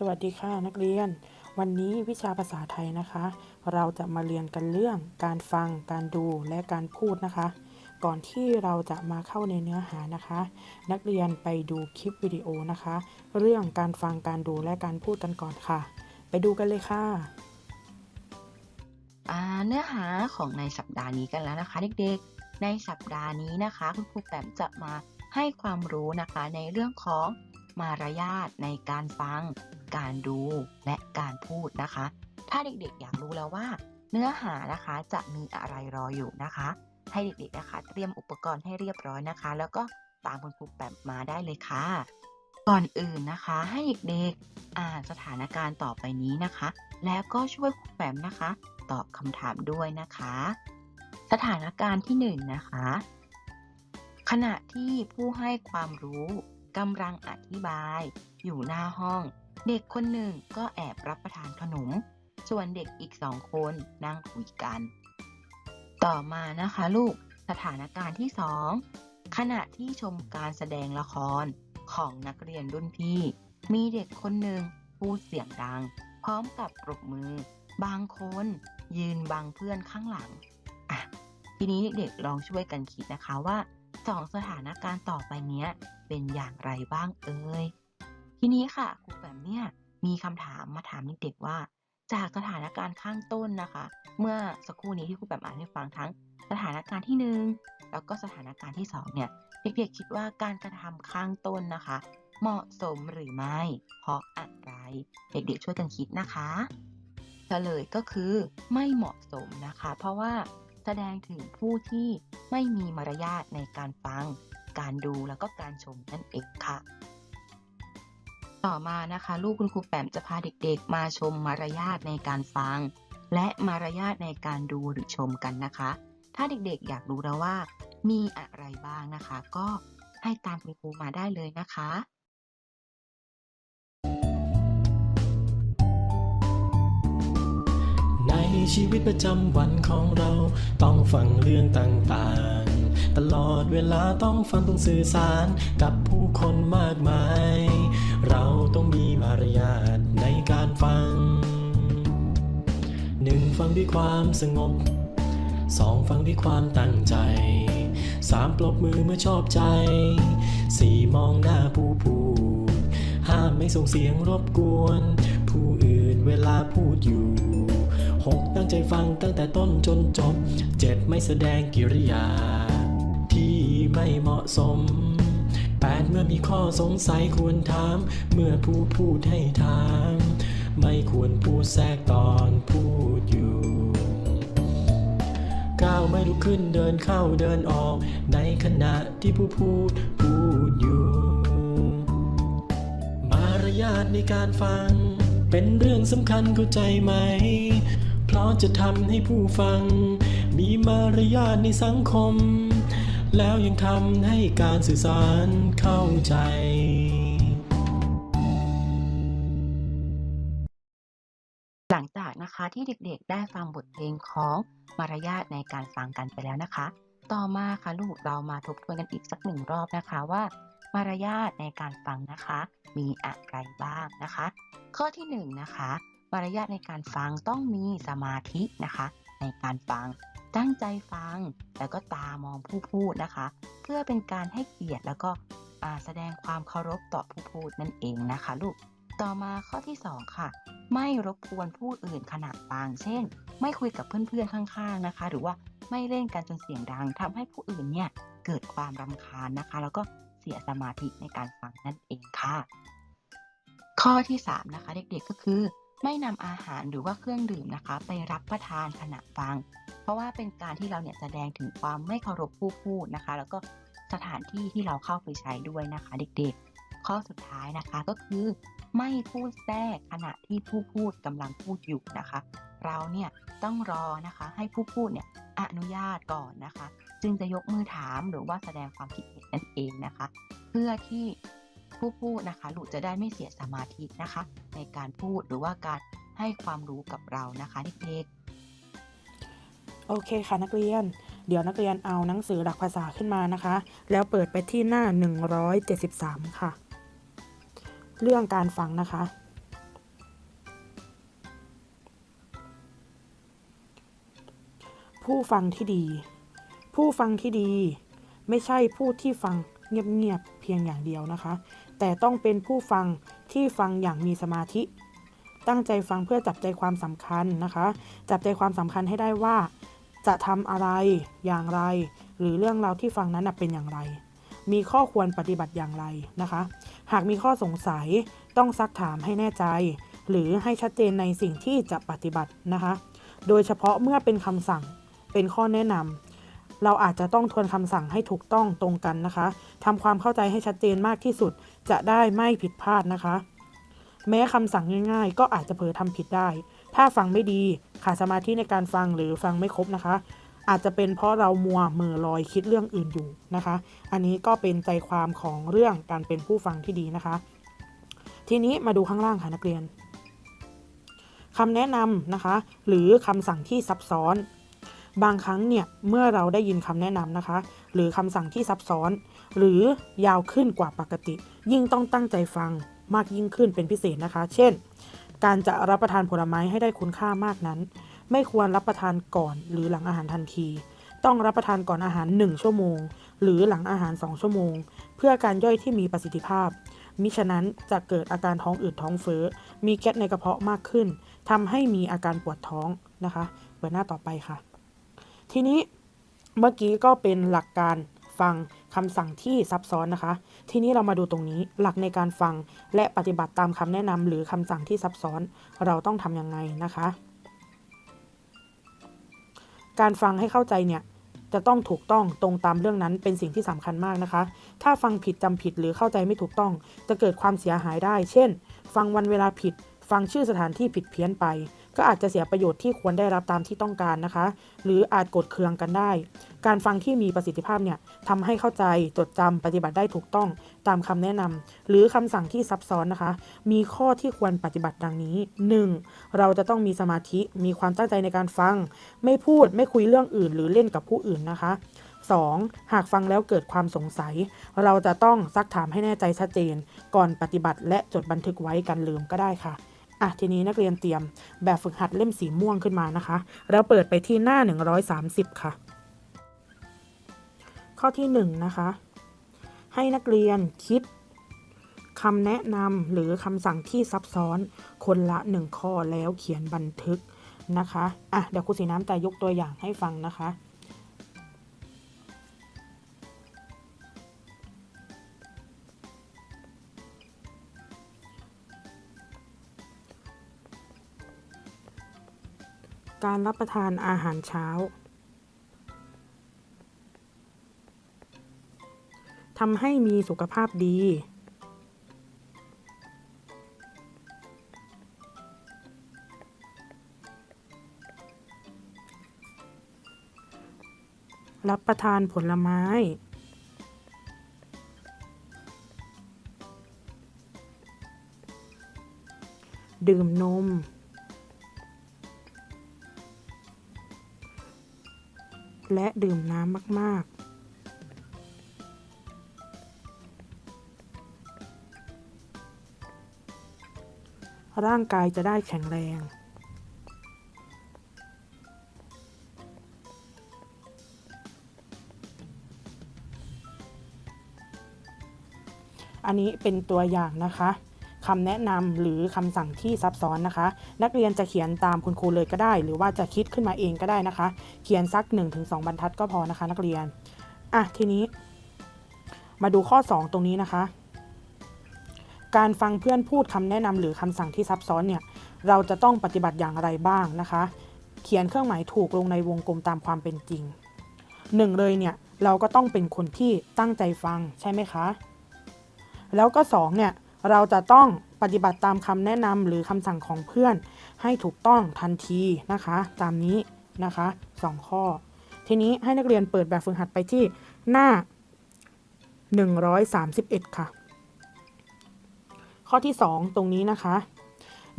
สวัสดีค่ะนักเรียน วันนี้วิชาภาษาไทยนะคะ เราจะมาเรียนกันเรื่องการฟัง การดูและการพูดนะคะ ก่อนที่เราจะมาเข้าในเนื้อหานะคะ นักเรียนไปดูคลิปวิดีโอนะคะ เรื่องการฟังการดูและการพูดกันก่อนค่ะ ไปดูกันเลยค่ะเนื้อหาของในสัปดาห์นี้กันแล้วนะคะเด็กๆ ในสัปดาห์นี้นะคะ คุณครูแปมจะมาให้ความรู้นะคะในเรื่องของมารยาทในการฟัง การดูและการพูดนะคะ ถ้าเด็กๆอยากรู้แล้วว่า เนื้อหานะคะจะมีอะไรรออยู่นะคะ ให้เด็กๆนะคะ เตรียมอุปกรณ์ให้เรียบร้อยนะคะ แล้วก็ตามคุณครูแปมมาได้เลยค่ะ ก่อนอื่นนะคะ ให้เด็กๆอ่านสถานการณ์ต่อไปนี้นะคะ แล้วก็ช่วยครูแปมนะคะ ตอบคำถามด้วยนะคะ สถานการณ์ที่หนึ่งนะคะขณะที่ผู้ให้ความรู้กำลังอธิบายอยู่หน้าห้อง เด็กคนหนึ่งก็แอบรับประทานขนม ส่วนเด็กอีกสองคนนั่งคุยกัน ต่อมานะคะลูกสถานการณ์ที่สองขณะที่ชมการแสดงละครของนักเรียนรุ่นพี่ มีเด็กคนหนึ่งพูดเสียงดัง พร้อมกับปรบมือ บางคนยืนบังเพื่อนข้างหลังอะทีนี้เด็กๆลองช่วยกันคิดนะคะว่าสองสถานการณ์ต่อไปเนี้ย เป็นอย่างไรบ้างเอ่ย ทีนี้ค่ะครูแปมเนี่ยมีคำถามมาถามเด็กๆว่า จากสถานการณ์ข้างต้นนะคะ เมื่อสักครู่นี้ที่ครูแปมอ่านให้ฟังทั้งสถานการณ์ที่หนึ่งแล้วก็สถานการณ์ที่สองเนี่ย เด็กๆคิดว่าการกระทำข้างต้นนะคะ เหมาะสมหรือไม่ เพราะอะไร เด็กๆช่วยกันคิดนะคะเฉลยก็คือไม่เหมาะสมนะคะ เพราะว่าแสดงถึงผู้ที่ไม่มีมารยาทในการฟัง การดูแล้วก็การชมนั่นเองค่ะ ต่อมานะคะ ลูกคุณครูแปมจะพาเด็กๆ มาชมมารยาทในการฟัง และมารยาทในการดูหรือชมกันนะคะ ถ้าเด็กๆ อยากรู้แล้วว่า มีอะไรบ้างนะคะ ก็ให้ตามคุณครูมาได้เลยนะคะในชีวิตประจำวันของเราต้องฟังเรื่องต่างๆ ตลอดเวลาต้องฟังต้องสื่อสารกับผู้คนมากมาย ด้วยความสงบสองฟังด้วยความตั้งใจสามปรบมือเมื่อชอบใจสี่มองหน้าผู้พูดห้ามไม่ส่งเสียงรบกวน ผู้อื่นเวลาพูดอยู่หกตั้งใจฟังตั้งแต่ต้นจนจบเจ็ดไม่แสดงกิริยา ที่ไม่เหมาะสมแปดเมื่อมีข้อสงสัยควรถาม เมื่อผู้พูดให้ถาม ไม่ควรพูดแทรกตอนพูดอยู่ก้าวไม่ลุกขึ้นเดินเข้าเดินออก ในขณะที่ผู้พูดพูดอยู่ มารยาทในการฟัง เป็นเรื่องสำคัญเข้าใจไหม เพราะจะทำให้ผู้ฟัง มีมารยาทในสังคม แล้วยังทำให้การสื่อสารเข้าใจ ที่เด็กๆ ได้ฟังบทเพลงของมารยาทในการฟังกันไปแล้วนะคะ ต่อมาค่ะลูกเรามาทบทวนกันอีกสักหนึ่งรอบนะคะว่ามารยาทในการฟังนะคะ มีอะไรบ้างนะคะ ข้อที่หนึ่งนะคะมารยาทในการฟังต้องมีสมาธินะคะ ในการฟังตั้งใจฟังแล้วก็ตามองผู้พูดนะคะ เพื่อเป็นการให้เกียรติแล้วก็แสดงความเคารพต่อผู้พูดนั่นเองนะคะ ลูก ต่อมาข้อที่สองค่ะ ไม่รบกวนผู้อื่นขณะฟังเช่น ไม่คุยกับเพื่อนๆข้าง ๆนะคะ หรือว่าไม่เล่นกันจนเสียงดังทำให้ผู้อื่นเนี่ยเกิดความรำคาญนะคะ แล้วก็เสียสมาธิในการฟังนั่นเองค่ะ ข้อที่สามนะคะ เด็กๆก็คือ ไม่นำอาหารหรือว่าเครื่องดื่มนะคะ ไปรับประทานขณะฟัง เพราะว่าเป็นการที่เราเนี่ยแสดงถึงความไม่เคารพผู้พูดนะคะ แล้วก็สถานที่ที่เราเข้าไปใช้ด้วยนะคะ เด็กๆ ข้อสุดท้ายนะคะก็คือ ไม่พูดแทรกขณะที่ผู้พูดกำลังพูดอยู่นะคะ เราเนี่ยต้องรอนะคะให้ผู้พูดเนี่ยอนุญาตก่อนนะคะ จึงจะยกมือถามหรือว่าแสดงความคิดเห็นนั่นเองนะคะ เพื่อที่ผู้พูดนะคะลูกจะได้ไม่เสียสมาธินะคะ ในการพูดหรือว่าการให้ความรู้กับเรานะคะเด็กๆโอเคค่ะนักเรียน เดี๋ยวนักเรียนเอาหนังสือหลักภาษาขึ้นมานะคะ แล้วเปิดไปที่หน้า 173 ค่ะ เรื่องการฟังนะคะ ผู้ฟังที่ดี ผู้ฟังที่ดี ไม่ใช่ผู้ที่ฟังเงียบๆเพียงอย่างเดียวนะคะ แต่ต้องเป็นผู้ฟังที่ฟังอย่างมีสมาธิ ตั้งใจฟังเพื่อจับใจความสำคัญนะคะ จับใจความสำคัญให้ได้ว่า จะทำอะไรอย่างไร หรือเรื่องราวที่ฟังนั้นเป็นอย่างไร มีข้อควรปฏิบัติอย่างไรนะคะ หากมีข้อสงสัยต้องซักถามให้แน่ใจ หรือให้ชัดเจนในสิ่งที่จะปฏิบัตินะคะ โดยเฉพาะเมื่อเป็นคำสั่งเป็นข้อแนะนำเราอาจจะต้องทวนคำสั่งให้ถูกต้องตรงกันนะคะทำความเข้าใจให้ชัดเจนมากที่สุดจะได้ไม่ผิดพลาดนะคะ แม้คำสั่งง่ายๆ ก็อาจจะเผลอทำผิดได้ ถ้าฟังไม่ดีขาดสมาธิในการฟังหรือฟังไม่ครบนะคะ อาจจะเป็นเพราะเรามัวเมือลอยคิดเรื่องอื่นอยู่นะคะ อันนี้ก็เป็นใจความของเรื่องการเป็นผู้ฟังที่ดีนะคะ ทีนี้มาดูข้างล่างค่ะนักเรียนคำแนะนำนะคะ หรือคำสั่งที่ซับซ้อน บางครั้งเนี่ยเมื่อเราได้ยินคำแนะนำนะคะ หรือคำสั่งที่ซับซ้อน หรือยาวขึ้นกว่าปกติ ยิ่งต้องตั้งใจฟังมากยิ่งขึ้นเป็นพิเศษนะคะ เช่น การจะรับประทานผลไม้ให้ได้คุณค่ามากนั้น ไม่ควรรับประทานก่อนหรือหลังอาหารทันที ต้องรับประทานก่อนอาหาร 1 ชั่วโมง หรือหลังอาหาร 2 ชั่วโมง เพื่อการย่อยที่มีประสิทธิภาพ มิฉะนั้นจะเกิดอาการท้องอืดท้องเฟ้อ มีแก๊สในกระเพาะมากขึ้นทำให้มีอาการปวดท้องนะคะเปิดหน้าต่อไปค่ะ ทีนี้เมื่อกี้ก็เป็นหลักการฟังคำสั่งที่ซับซ้อนนะคะ ทีนี้เรามาดูตรงนี้หลักในการฟังและปฏิบัติตามคำแนะนำหรือคำสั่งที่ซับซ้อน เราต้องทำยังไงนะคะ การฟังให้เข้าใจเนี่ยจะต้องถูกต้องตรงตามเรื่องนั้นเป็นสิ่งที่สำคัญมากนะคะ ถ้าฟังผิดจำผิดหรือเข้าใจไม่ถูกต้อง จะเกิดความเสียหายได้ เช่น ฟังวันเวลาผิด ฟังชื่อสถานที่ผิดเพี้ยนไป ก็อาจจะเสียประโยชน์ที่ควรได้รับตามที่ต้องการนะคะ หรืออาจกดเคืองกันได้ การฟังที่มีประสิทธิภาพเนี่ยทำให้เข้าใจจดจำปฏิบัติได้ถูกต้องตามคำแนะนำหรือคำสั่งที่ซับซ้อนนะคะ มีข้อที่ควรปฏิบัติดังนี้ 1. เราจะต้องมีสมาธิมีความตั้งใจในการฟัง ไม่พูดไม่คุยเรื่องอื่น หรือเล่นกับผู้อื่นนะคะ 2. หากฟังแล้วเกิดความสงสัย เราจะต้องซักถามให้แน่ใจชัดเจน ก่อนปฏิบัติและจดบันทึกไว้กันลืมก็ได้ค่ะ อะทีนี้นักเรียนเตรียมแบบฝึกหัดเล่มสีม่วงขึ้นมานะคะ แล้วเปิดไปที่หน้า 130 ค่ะ ข้อที่ 1 นะคะ ให้นักเรียนคิดคำแนะนำหรือคำสั่งที่ซับซ้อนคนละ 1 ข้อแล้วเขียนบันทึกนะคะ อะเดี๋ยวครูสีน้ำจะยกตัวอย่างให้ฟังนะคะ การรับประทานอาหารเช้าทำให้มีสุขภาพดี รับประทานผลไม้ ดื่มนม และดื่มน้ำมาก ๆร่างกายจะได้แข็งแรง อันนี้เป็นตัวอย่างนะคะ คำแนะนำหรือคำสั่งที่ซับซ้อนนะคะ นักเรียนจะเขียนตามคุณครูเลยก็ได้ หรือว่าจะคิดขึ้นมาเองก็ได้นะคะ เขียนสัก 1-2 บรรทัดก็พอนะคะ นักเรียนอะทีนี้ มาดูข้อ 2 ตรงนี้นะคะ การฟังเพื่อนพูดคำแนะนำหรือคำสั่งที่ซับซ้อนเนี่ยเราจะต้องปฏิบัติอย่างไรบ้างนะคะ เขียนเครื่องหมายถูกลงในวงกลมตามความเป็นจริงหนึ่งเลยเนี่ยเราก็ต้องเป็นคนที่ตั้งใจฟังใช่ไหมคะ แล้วก็สองเนี่ย เราจะต้องปฏิบัติตามคำแนะนำหรือคำสั่งของเพื่อน ให้ถูกต้องทันทีนะคะ ตามนี้นะคะสองข้อ ทีนี้ให้นักเรียนเปิดแบบฝึกหัดไปที่หน้า 131 ค่ะ ข้อที่ 2 ตรงนี้นะคะ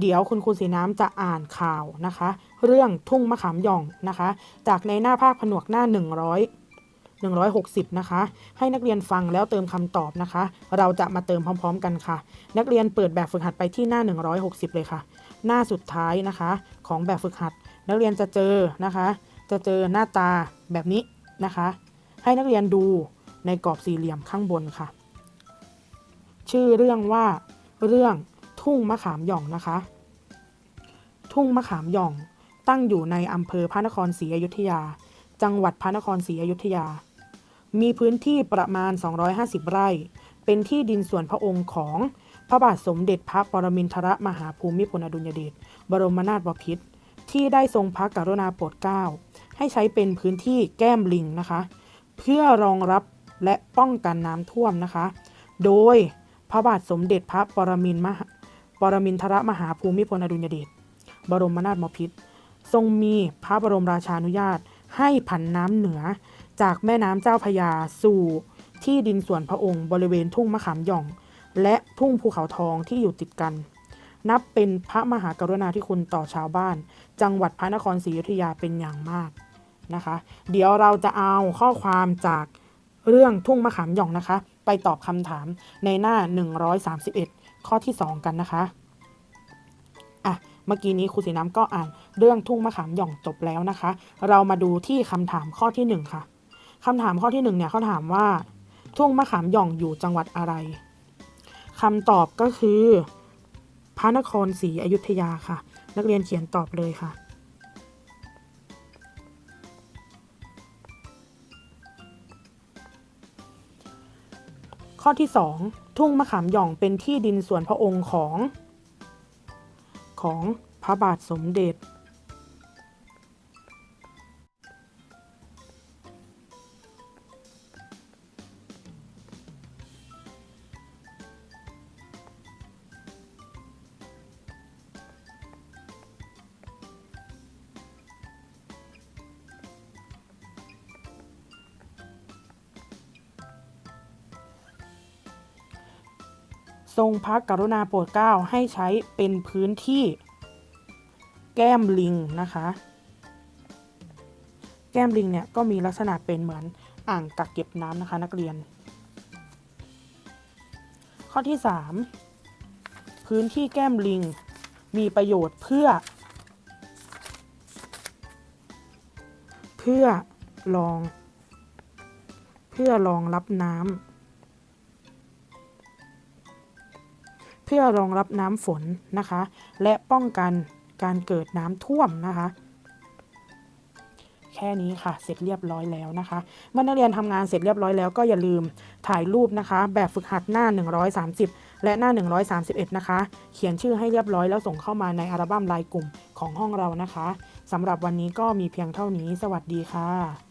เดี๋ยวคุณครูสีน้ำจะอ่านข่าวนะคะ เรื่องทุ่งมะขามหย่องนะคะ จากในหน้าภาคผนวกหน้า 100 160 นะคะ ให้นักเรียนฟังแล้วเติมคำตอบนะคะ เราจะมาเติมพร้อม ๆ กันค่ะ นักเรียนเปิดแบบฝึกหัดไปที่หน้า 160 เลยค่ะ หน้าสุดท้ายนะคะ ของแบบฝึกหัด นักเรียนจะเจอนะคะ จะเจอหน้าตาแบบนี้นะคะ ให้นักเรียนดูในกรอบสี่เหลี่ยมข้างบนค่ะ ชื่อเรื่องว่าเรื่องทุ่งมะขามหย่องนะคะ ทุ่งมะขามหย่องตั้งอยู่ในอำเภอพระนครศรีอยุธยา จังหวัดพระนครศรีอยุธยา มีพื้นที่ประมาณ 250 ไร่ เป็นที่ดินส่วนพระองค์ของพระบาทสมเด็จพระปรมินทรมหาภูมิพลอดุลยเดชบรมนาถบพิตรที่ได้ทรงพระกรุณาโปรดเกล้าให้ใช้เป็นพื้นที่แก้มลิงนะคะ เพื่อรองรับและป้องกันน้ำท่วมนะคะ โดยพระบาทสมเด็จพระปรมินทรมหาปรมินทรมหาภูมิพลอดุลยเดชบรมนาถบพิตรทรงมีพระบรมราชานุญาตให้ผันน้ำเหนือ จากแม่น้ำเจ้าพยาสู่ที่ดินส่วนพระองค์บริเวณทุ่งมะขามหย่อง และทุ่งภูเขาทองที่อยู่ติดกัน นับเป็นพระมหากรุณาธิคุณต่อชาวบ้าน จังหวัดพระนครศรีอยุธยาเป็นอย่างมากนะคะ เดี๋ยวเราจะเอาข้อความจากเรื่องทุ่งมะขามหย่องนะคะ ไปตอบคำถามในหน้า 131 ข้อที่ 2 กันนะคะอะเมื่อกี้นี้ครูสีน้ำก็อ่านเรื่องทุ่งมะขามหย่องจบแล้วนะคะ เรามาดูที่คำถามข้อที่ 1 ค่ะ คำถามข้อที่1เนี่ยเขาถามว่า ทุ่งมะขามหย่องอยู่จังหวัดอะไรคำตอบก็คือ พระนครศรีอยุธยาค่ะ นักเรียนเขียนตอบเลยค่ะ ข้อที่ 2 ทุ่งมะขามหย่องเป็นที่ดินส่วนพระองค์ของ ของพระบาทสมเด็จ ทรงพระกรุณาโปรดเกล้าให้ใช้เป็นพื้นที่ แก้มลิงนะคะ แก้มลิงเนี่ยก็มีลักษณะเป็นเหมือนอ่างกักเก็บน้ำนะคะนักเรียน ข้อที่ 3 พื้นที่แก้มลิงมีประโยชน์เพื่อ เพื่อรอง เพื่อรองรับน้ำ พื่อรองรับน้ำฝนนะคะ และป้องกันการเกิดน้ำท่วมนะคะ แค่นี้ค่ะ เสร็จเรียบร้อยแล้วนะคะเมื่อนักเรียนทำงานเสร็จเรียบร้อยแล้วก็อย่าลืมถ่ายรูปนะคะ แบบฝึกหัดหน้า 130 และหน้า 131 นะคะ เขียนชื่อให้เรียบร้อยแล้วส่งเข้ามาในอัลบั้มรายกลุ่มของห้องเรานะคะสำหรับวันนี้ก็มีเพียงเท่านี้ สวัสดีค่ะ